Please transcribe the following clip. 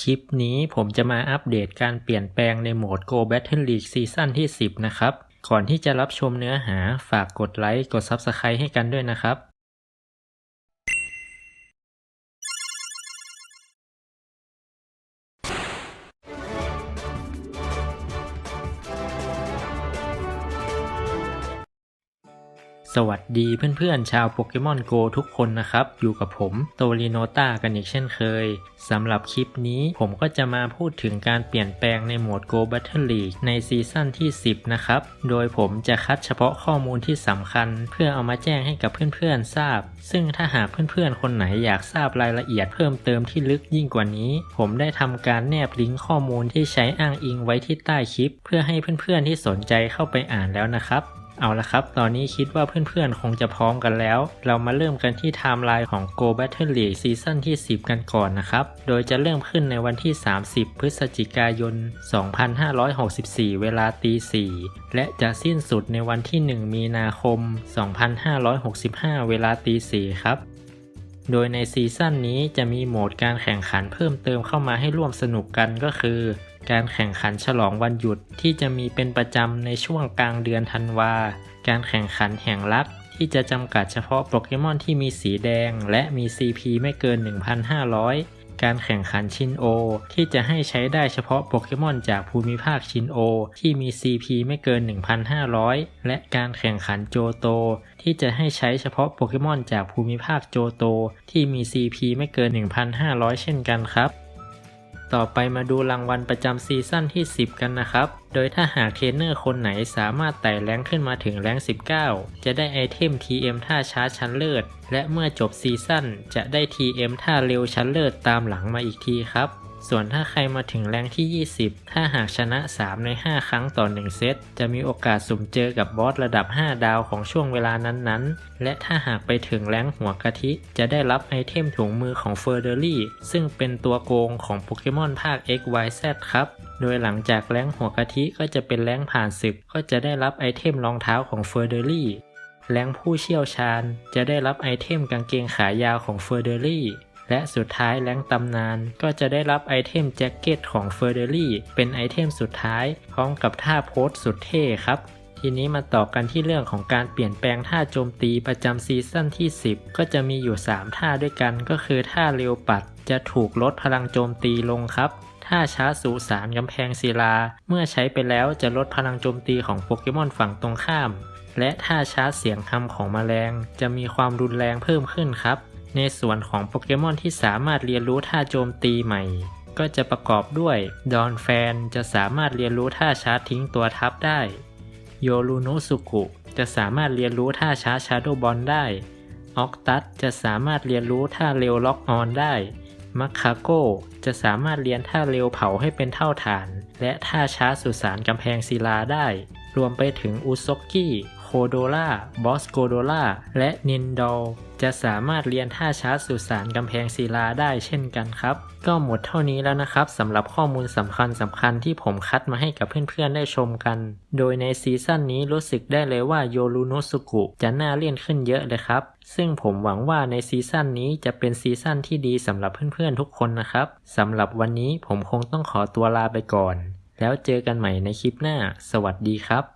คลิปนี้ผมจะมาอัปเดตการเปลี่ยนแปลงในโหมด Go Battle League ซีซั่นที่ 10 นะครับ ก่อนที่จะรับชมเนื้อหาฝากกดไลค์ กด Subscribe ให้กันด้วยนะครับ สวัสดีเพื่อนๆ ชาวโปเกมอนโกทุกคนนะครับ อยู่กับผมโตริโนต้ากันอีกเช่นเคยสำหรับคลิปนี้ผมก็จะมาพูดถึงการเปลี่ยนแปลงในโหมด Go Battle League ในซีซั่นที่ 10 นะครับ โดยผมจะคัดเฉพาะข้อมูลที่สำคัญ เพื่อเอามาแจ้งให้กับเพื่อนๆ ทราบ ซึ่งถ้าหากเพื่อนๆ คนไหนอยากทราบรายละเอียดเพิ่มเติมที่ลึกยิ่งกว่านี้ ผมได้ทำการแนบลิงก์ข้อมูลที่ใช้อ้างอิงไว้ที่ใต้คลิป เพื่อให้เพื่อนๆที่สนใจเข้าไปอ่านแล้วนะครับ เอาละครับ ตอนนี้คิดว่าเพื่อนๆ คงจะพร้อมกันแล้ว เรามาเริ่มกันที่ไทม์ไลน์ของ Go Battle League ซีซั่นที่ 10 กันก่อนนะครับ โดยจะเริ่มขึ้นในวันที่ 30 พฤศจิกายน 2564 เวลาตี 4 และจะสิ้นสุดในวันที่ 1 มีนาคม 2565 เวลาตี 4 ครับโดยในซีซั่นนี้จะมีโหมดการแข่งขันเพิ่มเติมเข้ามาให้ร่วมสนุกกันก็คือ การแข่งขันฉลองวันหยุดที่จะมีเป็นประจำในช่วงกลางเดือนธันวา การแข่งขันแห่งรักที่จะจำกัดเฉพาะโปเกมอนที่มีสีแดง และมี CP ไม่เกิน 1,500 การแข่งขันชินโอ ที่จะให้ใช้ได้เฉพาะโปเกมอนจากภูมิภาคชินโอ ที่มี CP ไม่เกิน 1,500 และการแข่งขันโจโต ที่จะให้ใช้เฉพาะโปเกมอนจากภูมิภาคโจโต ที่มี CP ไม่เกิน 1,500 เช่นกันครับ ต่อไปมาดูรางวัลประจำซีซั่นที่ 10 กันนะครับ โดยถ้าหากเทรนเนอร์คนไหนสามารถไต่แรงขึ้นมาถึงแรง 19 จะได้ไอเทม TM ท่าช้าชั้นเลิศ และเมื่อจบซีซั่นจะได้ TM ท่าเร็วชั้นเลิศตามหลังมาอีกทีครับ ส่วนถ้าใครมาถึงแรงที่ 20 ถ้าหากชนะ 3 ใน 5 ครั้งต่อ 1 เซต จะมีโอกาสสุ่มเจอกับบอสระดับ 5 ดาวของช่วงเวลานั้นๆ และถ้าหากไปถึงแรงหัวกะทิ จะได้รับไอเทมถุงมือของเฟอร์เดอรี่ซึ่งเป็นตัวโกงของโปเกมอนภาค XYZ ครับโดยหลังจากแรงหัวกะทิก็จะเป็นแรงผ่านศึก ก็จะได้รับไอเทมรองเท้าของเฟอร์เดอรี่แรงผู้เชี่ยวชาญ จะได้รับไอเทมกางเกงขายาวของเฟอร์เดอรี่และสุดท้ายแรงตำนาน ก็จะได้รับไอเทมแจ็คเก็ตของเฟอร์เดอรี่เป็นไอเทมสุดท้าย พร้อมกับท่าโพสสุดเท่ครับทีนี้มาต่อกันที่เรื่องของการเปลี่ยนแปลงท่าโจมตีประจำซีซั่นที่ 10 ก็จะมีอยู่ 3 ท่าด้วยกันก็คือท่าเร็วปัดจะถูกลดพลังโจมตีลงครับ ท่าช้าสูสารกำแพงศิลา เมื่อใช้ไปแล้วจะลดพลังโจมตีของโปเกมอนฝั่งตรงข้าม และท่าช้าเสียงคำของแมลง จะมีความรุนแรงเพิ่มขึ้นครับ ในส่วนของโปเกมอนที่สามารถเรียนรู้ท่าโจมตีใหม่ ก็จะประกอบด้วยดอนแฟนจะสามารถเรียนรู้ท่าช้าทิ้งตัวทับได้ โยรูโนสุกุจะสามารถเรียนรู้ท่าช้าชาโดบอลได้ออกตัสจะสามารถเรียนรู้ท่าเร็วล็อกออนได้มัคคาโก จะสามารถเรียนท่าเร็วเผาให้เป็นเท่าฐาน และท่าช้าสุสานกำแพงศิลาได้ รวมไปถึงอุซกกี้ โคโดล่าบอสโกโดล่าและนินดอลจะสามารถเรียนท่าช้าสุสานกำแพงศิลาได้เช่นกันครับ ก็หมดเท่านี้แล้วนะครับสำหรับข้อมูลสำคัญสำคัญที่ผมคัดมาให้กับเพื่อนๆได้ชมกัน โดยในซีซั่นนี้รู้สึกได้เลยว่าโยรุโนสุกุจะน่าเล่นขึ้นเยอะเลยครับ ซึ่งผมหวังว่าในซีซั่นนี้จะเป็นซีซั่นที่ดีสำหรับเพื่อนๆทุกคนนะครับสำหรับวันนี้ผมคงต้องขอตัวลาไปก่อน แล้วเจอกันใหม่ในคลิปหน้า สวัสดีครับ